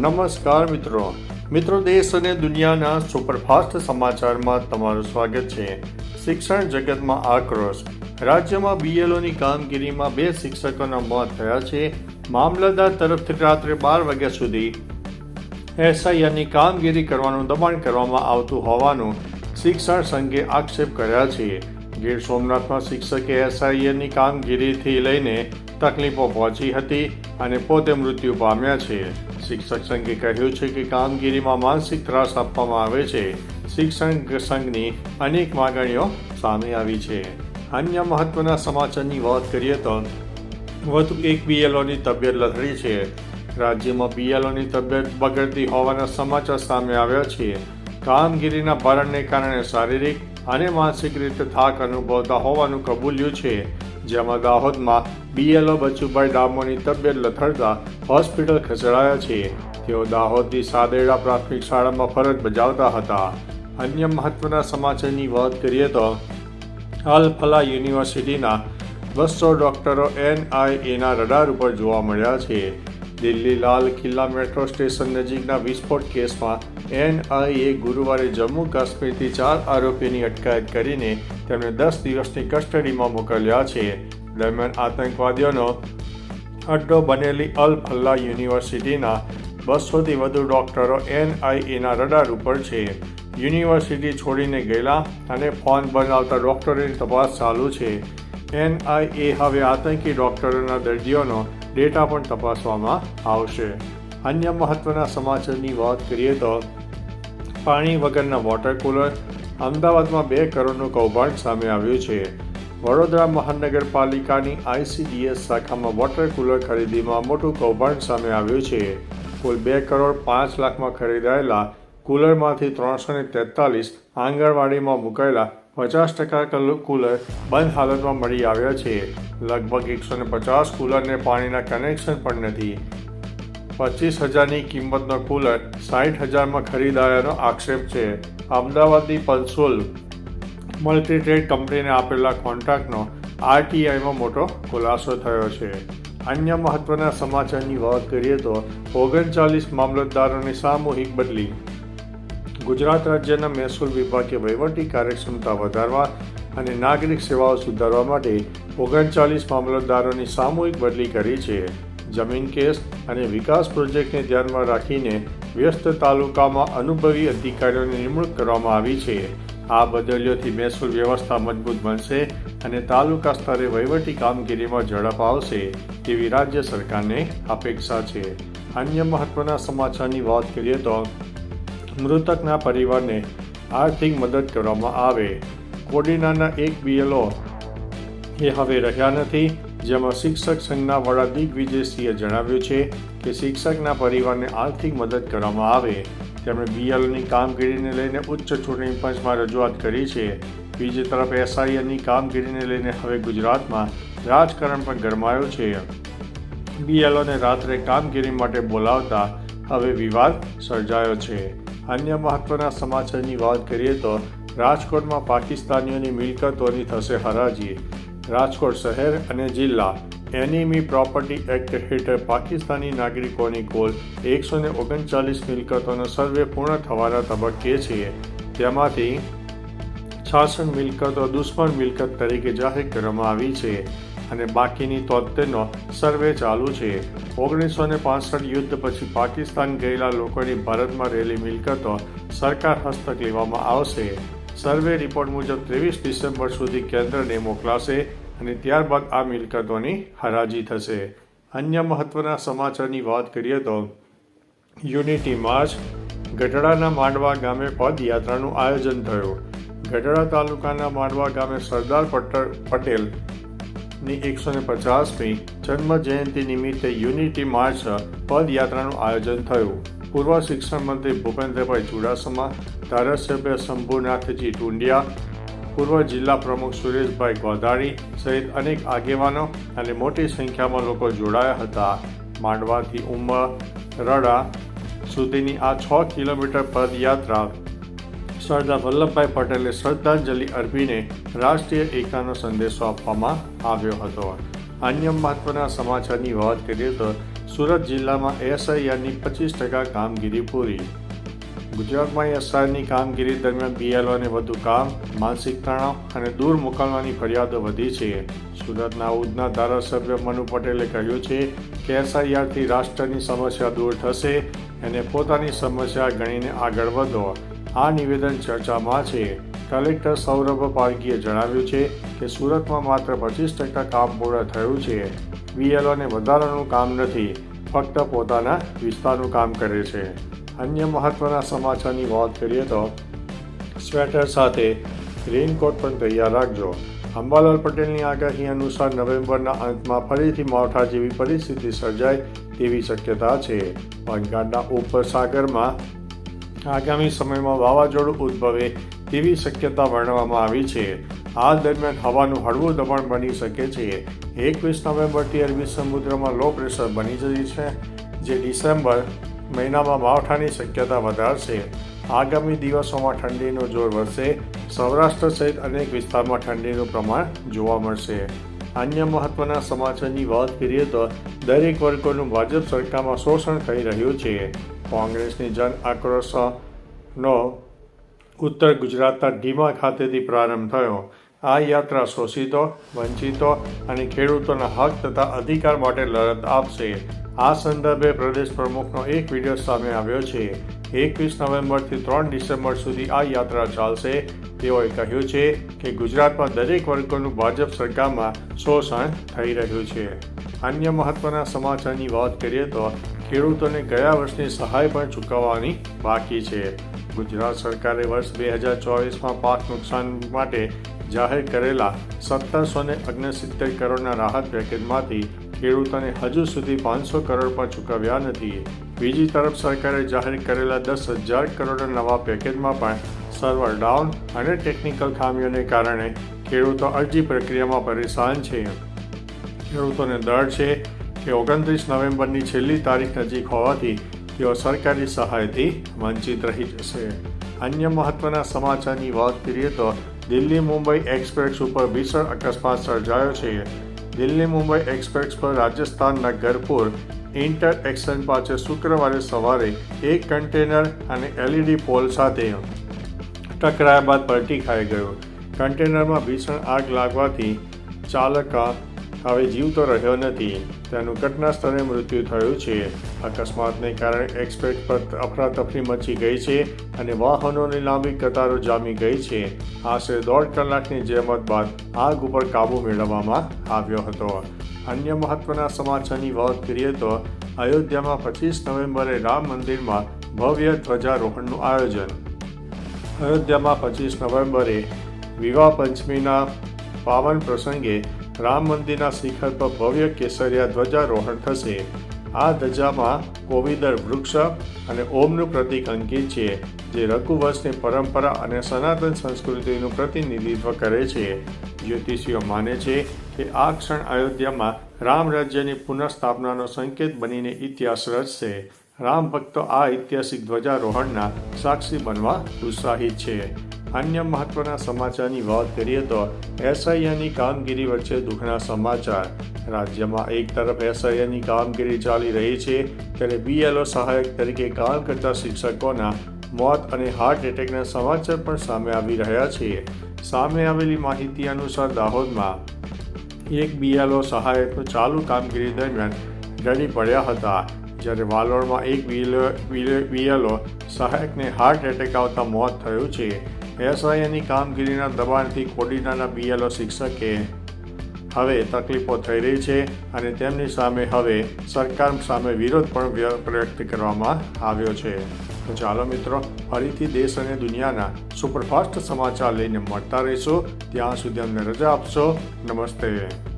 નમસ્કાર મિત્રો. મિત્રો, દેશ અને દુનિયાના સુપરફાસ્ટ સમાચારમાં તમારું સ્વાગત છે. શિક્ષણ જગતમાં આક્રોશ. રાજ્યમાં બીએલઓની કામગીરીમાં બે શિક્ષકોના મોત થયા છે. મામલતદાર તરફથી રાત્રે બાર વાગ્યા સુધી એસઆઈઆરની કામગીરી કરવાનું દબાણ કરવામાં આવતું હોવાનું શિક્ષણ સંઘે આક્ષેપ કર્યા છે. ગીર સોમનાથમાં શિક્ષકે એસઆઈઆરની કામગીરીથી લઈને તકલીફો પહોંચી હતી અને પોતે મૃત્યુ પામ્યા છે. શિક્ષક સંઘે કહ્યું છે કે કામગીરીમાં માનસિક ત્રાસ આપવામાં આવે છે. શિક્ષણ સંઘની અનેક માગણીઓ સામે આવી છે. અન્ય મહત્વના સમાચારની વાત કરીએ તો વધુ એક બીએલઓની તબિયત લથડી છે. રાજ્યમાં બીએલઓની તબિયત બગડતી હોવાના સમાચાર સામે આવ્યા છે. કામગીરીના ભારણને કારણે શારીરિક અને માનસિક રીતે થાક અનુભવતા હોવાનું કબૂલ્યું છે. જેમાં દાહોદમાં બીએલઓ બચુભાઈ ડામોની તબિયત લથડતા હોસ્પિટલ ખસેડાયા છે. તેઓ દાહોદની સાદેડા પ્રાથમિક શાળામાં ફરજ બજાવતા હતા. અન્ય મહત્વના સમાચારની વાત કરીએ તો અલ ફલા યુનિવર્સિટીના બસો ડોક્ટરો એનઆઈએના રડાર ઉપર જોવા મળ્યા છે. દિલ્હી લાલ કિલ્લા મેટ્રો સ્ટેશન નજીકના વિસ્ફોટ કેસમાં એનઆઈએ ગુરુવારે જમ્મુ કાશ્મીરથી ચાર આરોપીની અટકાયત કરીને તેમને દસ દિવસની કસ્ટડીમાં મોકલ્યા છે. દરમિયાન આતંકવાદીઓનો અડ્ડો બનેલી અલ ફલ્લા યુનિવર્સિટીના બસોથી વધુ ડોક્ટરો એનઆઈએના રડાર ઉપર છે. યુનિવર્સિટી છોડીને ગયેલા અને ફોન બનાવતા ડોક્ટરોની તપાસ ચાલુ છે. એનઆઈએ હવે આતંકી ડોક્ટરોના દર્દીઓનો ડેટા પણ તપાસવામાં આવશે. અન્ય મહત્વના સમાચારની વાત કરીએ તો પાણી વગરના વોટર કુલર અમદાવાદમાં બે કરોડનું કૌભાંડ સામે આવ્યું છે. વડોદરા મહાનગરપાલિકાની આઈસીડીએસ શાખામાં વોટર કુલર ખરીદીમાં મોટું કૌભાંડ સામે આવ્યું છે. કુલ બે કરોડ પાંચ લાખમાં ખરીદાયેલા કુલરમાંથી ત્રણસો ને તેતાલીસ આંગણવાડીમાં મુકાયેલા પચાસ ટકા કુલર બંધ હાલતમાં મળી આવ્યા છે. લગભગ એકસો ને પચાસ કુલરને પાણીના કનેક્શન પણ નથી. પચીસ હજારની કિંમતનો કુલર સાઠ હજારમાં ખરીદાયાનો આક્ષેપ છે. અમદાવાદની પલ્સોલ મલ્ટીટ્રેડ કંપનીને આપેલા કોન્ટ્રાક્ટનો આરટીઆઈમાં મોટો ખુલાસો થયો છે. અન્ય મહત્વના સમાચારની વાત કરીએ તો ઓગણચાલીસ મામલતદારોની સામૂહિક બદલી. ગુજરાત રાજ્યના મહેસૂલ વિભાગે વહીવટી કાર્યક્ષમતા વધારવા અને નાગરિક સેવાઓ સુધારવા માટે ઓગણચાલીસ મામલતદારોની સામૂહિક બદલી કરી છે. જમીન કેસ અને વિકાસ પ્રોજેક્ટને ધ્યાનમાં રાખીને વ્યસ્ત તાલુકામાં અનુભવી અધિકારીઓની નિમણૂક કરવામાં આવી છે. આ બદલીઓથી મહેસૂલ વ્યવસ્થા મજબૂત બનશે અને તાલુકા સ્તરે વહીવટી કામગીરીમાં ઝડપ આવશે તેવી રાજ્ય સરકારને અપેક્ષા છે. અન્ય મહત્વના સમાચારની વાત કરીએ તો મૃતકના પરિવારને આર્થિક મદદ કરવામાં આવે. કોડીનાના એક બીએલઓ એ હવે રહ્યા નથી. જેમાં શિક્ષક સંઘના વડા દિગ્વિજયસિંહે જણાવ્યું છે કે શિક્ષકના પરિવારને આર્થિક મદદ કરવામાં આવે. તેમણે બીએલની કામગીરીને લઈને ઉચ્ચ ચૂંટણી પંચમાં રજૂઆત કરી છે. બીજી તરફ એસઆઈએની કામગીરીને લઈને હવે ગુજરાતમાં રાજકારણ પણ ગરમાયું છે. બીએલઓને રાત્રે કામગીરી માટે બોલાવતા હવે વિવાદ સર્જાયો છે. અન્ય મહત્વના સમાચારની વાત કરીએ તો રાજકોટમાં પાકિસ્તાનીઓની મિલકતોની થશે હરાજી. રાજકોટ શહેર અને જિલ્લા એનિમી પ્રોપર્ટી એક્ટ હેઠળ પાકિસ્તાની નાગરિકોની કુલ એકસો ને ઓગણચાલીસ મિલકતોનો સર્વે પૂર્ણ થવાના તબક્કે છે તેમાંથી છાસઠ મિલકતો દુશ્મન મિલકત તરીકે જાહેર કરવામાં આવી છે અને બાકીની તોતેરનો સર્વે ચાલુ છે. ઓગણીસો ને યુદ્ધ પછી પાકિસ્તાન ગયેલા લોકોની ભારતમાં રહેલી મિલકતો સરકાર હસ્તક લેવામાં આવશે. સર્વે રિપોર્ટ મુજબ ત્રેવીસ ડિસેમ્બર સુધી કેન્દ્રને મોકલાશે અને ત્યારબાદ આ મિલકતોની હરાજી થશે. અન્ય મહત્વના સમાચારની વાત કરીએ તો યુનિટી માર્ચ ગઢડાના માંડવા ગામે પદયાત્રાનું આયોજન થયું. ગઢડા તાલુકાના માંડવા ગામે સરદાર પટેલની એકસો ને પચાસમી જન્મ જયંતિ નિમિત્તે યુનિટી માર્ચ પદયાત્રાનું આયોજન થયું. પૂર્વ શિક્ષણ મંત્રી ભૂપેન્દ્રભાઈ ચુડાસમા, ધારાસભ્ય શંભુનાથજી ટુંડિયા પૂર્વ જિલ્લા પ્રમુખ સુરેશભાઈ ગોધાણી સહિત અનેક આગેવાનો અને મોટી સંખ્યામાં લોકો જોડાયા હતા. માંડવાથી ઉમરડા સુધીની આ છ કિલોમીટર પદયાત્રા સરદાર વલ્લભભાઈ પટેલે શ્રદ્ધાંજલિ અર્પીને રાષ્ટ્રીય એકતાનો સંદેશો આપવામાં આવ્યો હતો. અન્ય મહત્વના સમાચારની વાત કરીએ તો સુરત જિલ્લામાં એસઆઈઆરની પચીસ ટકા કામગીરી પૂરી. ગુજરાતમાં અસરની કામગીરી દરમિયાન બીએલઓને વધુ કામ, માનસિક તણાવ અને દૂર મોકલવાની ફરિયાદો વધી છે. સુરતના ઉધના ધારાસભ્ય મનુ પટેલે કહ્યું છે કે એસઆઈઆરથી રાષ્ટ્રની સમસ્યા દૂર થશે અને પોતાની સમસ્યા ગણીને આગળ વધો. આ નિવેદન ચર્ચામાં છે. કલેક્ટર સૌરભ પારગીએ જણાવ્યું છે કે સુરતમાં માત્ર પચીસ ટકા કામ પૂર્ણ થયું છે. બીએલઓને વધારાનું કામ નથી, ફક્ત પોતાના વિસ્તારનું કામ કરે છે. અન્ય મહત્વના સમાચારની વાત કરીએ તો સ્વેટર સાથે રેઇનકોટ પણ તૈયાર રાખજો. અંબાલાલ પટેલની આગાહી અનુસાર નવેમ્બરના અંતમાં ફરીથી માવઠા જેવી પરિસ્થિતિ સર્જાય તેવી શક્યતા છે. બંગાળના ઉપસાગરમાં આગામી સમયમાં વાવાઝોડું ઉદ્ભવે તેવી શક્યતા વર્ણવવામાં આવી છે. આ દરમિયાન હવાનું હળવું દબાણ બની શકે છે. એકવીસ નવેમ્બરથી અરબી સમુદ્રમાં લો પ્રેશર બની જઈ છે, જે ડિસેમ્બર મહિનામાં માવઠાની શક્યતા વધારશે. આગામી દિવસોમાં ઠંડીનું જોર વધશે. સૌરાષ્ટ્ર સહિત અનેક વિસ્તારમાં ઠંડીનું પ્રમાણ જોવા મળશે. અન્ય મહત્વના સમાચારની વાત કરીએ તો દરેક વર્ગોનું ભાજપ સરકારમાં શોષણ થઈ રહ્યું છે. કોંગ્રેસની જન આક્રોશનો ઉત્તર ગુજરાતના ઢીમા ખાતેથી પ્રારંભ થયો. આ યાત્રા શોષિતો, વંચિતો અને ખેડૂતોના હક તથા અધિકાર માટે લડત આપશે. આ સંદર્ભે પ્રદેશ પ્રમુખનો એક વીડિયો સામે આવ્યો છે. એકવીસ નવેમ્બરથી ત્રણ ડિસેમ્બર સુધી આ યાત્રા ચાલશે. તેઓએ કહ્યું છે કે ગુજરાતમાં દરેક વર્ગોનું ભાજપ સરકારમાં શોષણ થઈ રહ્યું છે. અન્ય મહત્વના સમાચારની વાત કરીએ તો ખેડૂતોને ગયા વર્ષની સહાય પણ ચૂકવવાની બાકી છે. ગુજરાત સરકારે વર્ષ બે હજાર ચોવીસમાં પાક નુકસાન માટે જાહેર કરેલા સત્તરસો ને ઓગણસિત્તેર કરોડના રાહત પેકેજમાંથી ખેડૂતોને હજુ સુધી પાંચસો કરોડ પણ ચૂકવ્યા નથી. બીજી તરફ સરકારે જાહેર કરેલા દસ હજાર કરોડના નવા પેકેજમાં પણ સર્વર ડાઉન અને ટેકનિકલ ખામીઓને કારણે ખેડૂતો અરજી પ્રક્રિયામાં પરેશાન છે. ખેડૂતોને ડર છે કે ઓગણત્રીસ નવેમ્બરની છેલ્લી તારીખ નજીક હોવાથી તેઓ સરકારી સહાયથી વંચિત રહી જશે. અન્ય મહત્વના સમાચારની વાત કરીએ તો દિલ્હી મુંબઈ એક્સપ્રેસ ઉપર ભીષણ અકસ્માત સર્જાયો છે. દિલ્હી મુંબઈ એક્સપ્રેસ પર રાજસ્થાનના ગરપુર ઇન્ટર એક્શન પાસે શુક્રવારે સવારે એક કન્ટેનર અને એલઈડી પોલ સાથે ટકરાયા બાદ પલટી ખાઈ ગયો. કન્ટેનરમાં ભીષણ આગ લાગવાથી ચાલક હવે જીવતો રહ્યો નથી. તેનું ઘટના સ્થળે મૃત્યુ થયું છે. અકસ્માતને કારણે એક્સપ્રેસ પર અફરાતફરી મચી ગઈ છે અને વાહનોની લાંબી કતારો જામી ગઈ છે. આશરે દોઢ કલાકની જહેમત બાદ આગ ઉપર કાબુ મેળવવામાં આવ્યો હતો. અન્ય મહત્વના સમાચારની વાત કરીએ તો અયોધ્યામાં પચીસ નવેમ્બરે રામ મંદિરમાં ભવ્ય ધ્વજારોહણનું આયોજન. અયોધ્યામાં પચીસ નવેમ્બરે વિવાહ પંચમીના પાવન પ્રસંગે રામ મંદિરના શિખર પર ભવ્ય કેસરિયા ધ્વજારોહણ થશે. આ ધજામાં કોવિદર વૃક્ષ અને ઓમનું પ્રતીક અંકિત છે, જે રઘુવંશની પરંપરા અને સનાતન સંસ્કૃતિનું પ્રતિનિધિત્વ કરે છે. જ્યોતિષીઓ માને છે કે આ ક્ષણ અયોધ્યામાં રામ રાજ્યની પુનઃસ્થાપનાનો સંકેત બનીને ઇતિહાસ રચશે. રામ ભક્તો આ ઐતિહાસિક ધ્વજારોહણના સાક્ષી બનવા ઉત્સાહિત છે. અન્ય મહત્વના સમાચારની વાત કરીએ તો એસઆઈએની કામગીરી વચ્ચે દુઃખના સમાચાર. રાજ્યમાં એક તરફ એસઆઈએની કામગીરી ચાલી રહી છે, ત્યારે બીએલઓ સહાયક તરીકે કામ કરતા શિક્ષકોના મોત અને હાર્ટ એટેકના સમાચાર પણ સામે આવી રહ્યા છે. સામે આવેલી માહિતી અનુસાર દાહોદમાં એક બીએલઓ સહાયકનું ચાલુ કામગીરી દરમિયાન ડરી પડ્યા હતા, જ્યારે વાલોડમાં એક બીએલઓ સહાયકને હાર્ટ એટેક આવતા મોત થયું છે. એસઆઈની કામગીરીના દબાણથી કોડીનાના બીએલઓ શિક્ષકે હવે તકલીફો થઈ રહી છે અને તેમની સામે હવે સરકાર સામે વિરોધ પણ વ્યક્ત કરવામાં આવ્યો છે. તો ચાલો મિત્રો, ફરીથી દેશ અને દુનિયાના સુપરફાસ્ટ સમાચાર લઈને મળતા રહીશું. ત્યાં સુધી અમને રજા આપશો. નમસ્તે.